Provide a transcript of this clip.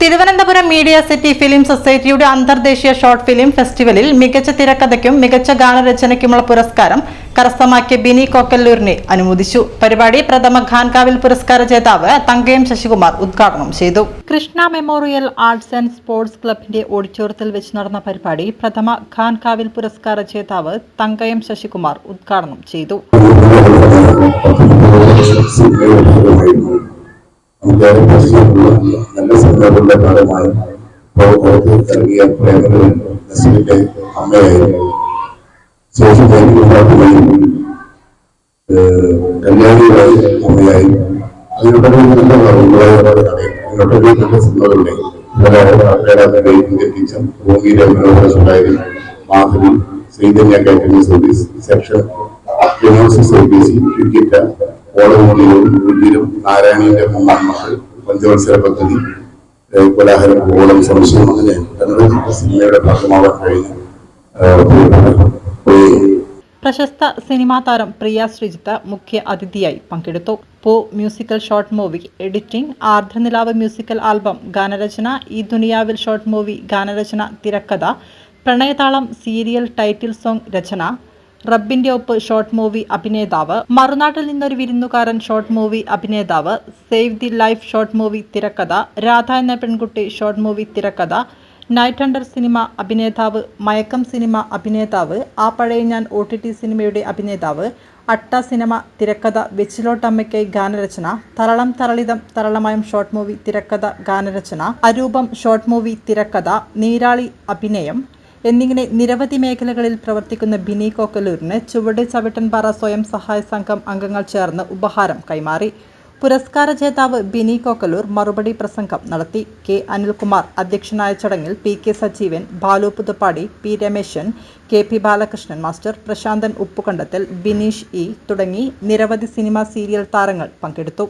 Thiruvananthapuram media city film സൊസൈറ്റിയുടെ അന്തർദേശീയ short film ഫെസ്റ്റിവലിൽ മികച്ച തിരക്കഥയ്ക്കും മികച്ച ഗാനരചനയ്ക്കുമുള്ള പുരസ്കാരം കരസ്ഥമാക്കിയ ബിനി കോക്കല്ലൂരിനെ അനുമോദിച്ചു. പരിപാടി പ്രഥമ ഖാൻകാവിൽ പുരസ്കാര ജേതാവ് തങ്കയം ശശികുമാർ ഉദ്ഘാടനം ചെയ്തു. Krishna memorial arts and sports ക്ലബിന്റെ ഓഡിറ്റോറിയത്തിൽ വെച്ച് നടന്ന പരിപാടി പ്രഥമ ഖാൻകാവിൽ പുരസ്കാര ജേതാവ് തങ്കയം ശശികുമാർ ഉദ്ഘാടനം ചെയ്തു. നമുക്കേറെ പരിചയമുള്ള നല്ല സിനിമകളുടെ ഭാഗമായി പുറത്ത് ഇറങ്ങിയ പ്രേമകളും നസീറിന്റെ അമ്മയായിരുന്നു ശേഷം ജൈവികമാക്കുകയും കല്യാണിയായി അമ്മയായി അതിനൊക്കെ നല്ല ഒരുപാട് അതിനൊക്കെ നല്ല സിനിമകളുടെ ടീച്ചർ ഭൂമി രമണോടായിരുന്നു Madhavi Chaitanya catering service section ഫിനോസിസ് service cricket ഓളമൂലിലും വീട്ടിലും നാരായണീന്റെ മൂന്നാം മക്കൾ പഞ്ചവത്സര പദ്ധതി കോലാഹലം ഓളം സംശയം അങ്ങനെ അനവധി സിനിമയുടെ ഭാഗമാവാൻ കഴിഞ്ഞു. പ്രശസ്ത സിനിമാ താരം പ്രിയ ശ്രീജിത്ത് മുഖ്യ അതിഥിയായി പങ്കെടുത്തു. പോ musical short movie editing Ardranilavu musical album ഗാനരചന ഈ ദുനിയാവിൽ ഷോർട്ട് മൂവി ഗാനരചന തിരക്കഥ പ്രണയതാളം സീരിയൽ ടൈറ്റിൽ സോങ് രചന റബ്ബിന്റെ ഒപ്പ് ഷോർട്ട് മൂവി അഭിനേതാവ്. മറുനാട്ടിൽ നിന്നൊരു വിരുന്നുകാരൻ short movie അഭിനേതാവ്. Save the life short movie തിരക്കഥ. രാധ എന്ന പെൺകുട്ടി ഷോർട്ട് മൂവി തിരക്കഥ. നൈറ്റ് ഹണ്ടർ സിനിമ അഭിനേതാവ്. മയക്കം സിനിമ അഭിനേതാവ്. ആ പഴയ ഞാൻ ഒ ടി ടി സിനിമയുടെ അഭിനേതാവ്. അട്ട സിനിമ തിരക്കഥ. വെച്ചിലോട്ടമ്മയ്ക്കായി ഗാനരചന. തരളം തരളിതം തരളമയം ഷോർട്ട് മൂവി തിരക്കഥ ഗാനരചന. അരൂപം ഷോർട്ട് മൂവി തിരക്കഥ. നീരാളി അഭിനയം. എന്നിങ്ങനെ നിരവധി മേഖലകളിൽ പ്രവർത്തിക്കുന്ന ബിനി കോക്കലൂരിന് ചുവട് ചവിട്ടൻപാറ സ്വയം സഹായ സംഘം അംഗങ്ങൾ ചേർന്ന് ഉപഹാരം കൈമാറി. പുരസ്കാര ജേതാവ് ബിനി കോക്കലൂർ മറുപടി പ്രസംഗം നടത്തി. കെ അനിൽകുമാർ അധ്യക്ഷനായ ചടങ്ങിൽ P K Sajeevan Balu Puthuppadi P Rameshan K P Balakrishnan master Prasanthan Uppukandathil Bineesh E തുടങ്ങി നിരവധി സിനിമ സീരിയൽ താരങ്ങൾ പങ്കെടുത്തു.